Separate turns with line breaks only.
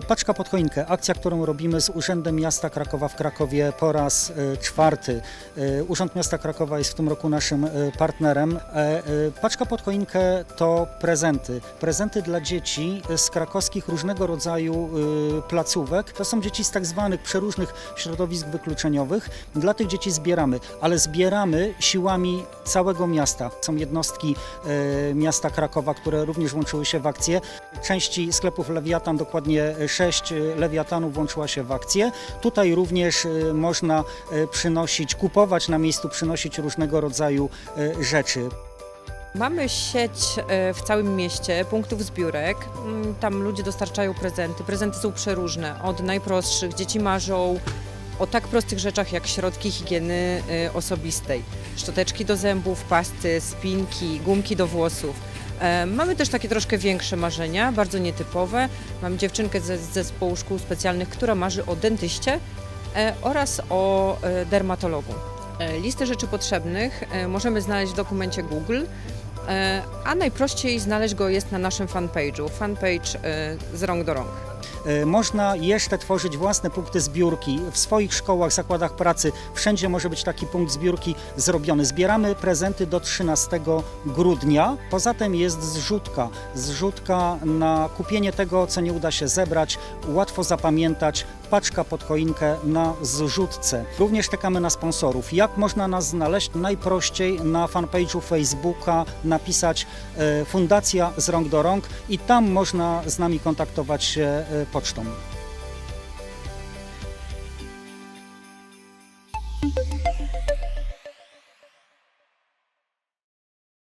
Paczka pod choinkę, akcja, którą robimy z Urzędem Miasta Krakowa w Krakowie po raz e, czwarty. E, Urząd Miasta Krakowa jest w tym roku naszym e, partnerem. E, e, Paczka pod choinkę to prezenty. Prezenty dla dzieci z krakowskich różnego rodzaju e, placówek. To są dzieci z tak zwanych przeróżnych środowisk wykluczeniowych. Dla tych dzieci zbieramy, ale zbieramy siłami całego miasta. Są jednostki e, miasta Krakowa, które również włączyły się w akcję. Części sklepów Lewiatan, dokładnie 6 Lewiatanów włączyła się w akcję. Tutaj również e, można e, przynosić, kupować na miejscu, przynosić różnego rodzaju rzeczy.
Mamy sieć w całym mieście punktów zbiórek. Mm, Tam ludzie dostarczają prezenty. Prezenty są przeróżne, od najprostszych. Dzieci marzą o tak prostych rzeczach jak środki higieny osobistej. Szczoteczki do zębów, pasty, spinki, gumki do włosów. E, Mamy też takie troszkę większe marzenia, bardzo nietypowe. Mam dziewczynkę z zespołu szkół specjalnych, która marzy o dentyście e, oraz o e, dermatologu. Listę rzeczy potrzebnych możemy znaleźć w dokumencie Google. A najprościej znaleźć go jest na naszym fanpage'u, fanpage e, z rąk do rąk.
E, Można jeszcze tworzyć własne punkty zbiórki w swoich szkołach, zakładach pracy. Wszędzie może być taki punkt zbiórki zrobiony. Zbieramy prezenty do 13 grudnia. Poza tym jest zrzutka. Zrzutka na kupienie tego, co nie uda się zebrać. Łatwo zapamiętać. Paczka pod choinkę na zrzutce. Również czekamy na sponsorów. Jak można nas znaleźć? Najprościej na fanpage'u Facebooka napisać E, fundacja z rąk do rąk i tam można z nami kontaktować się e, pocztą. Thank you.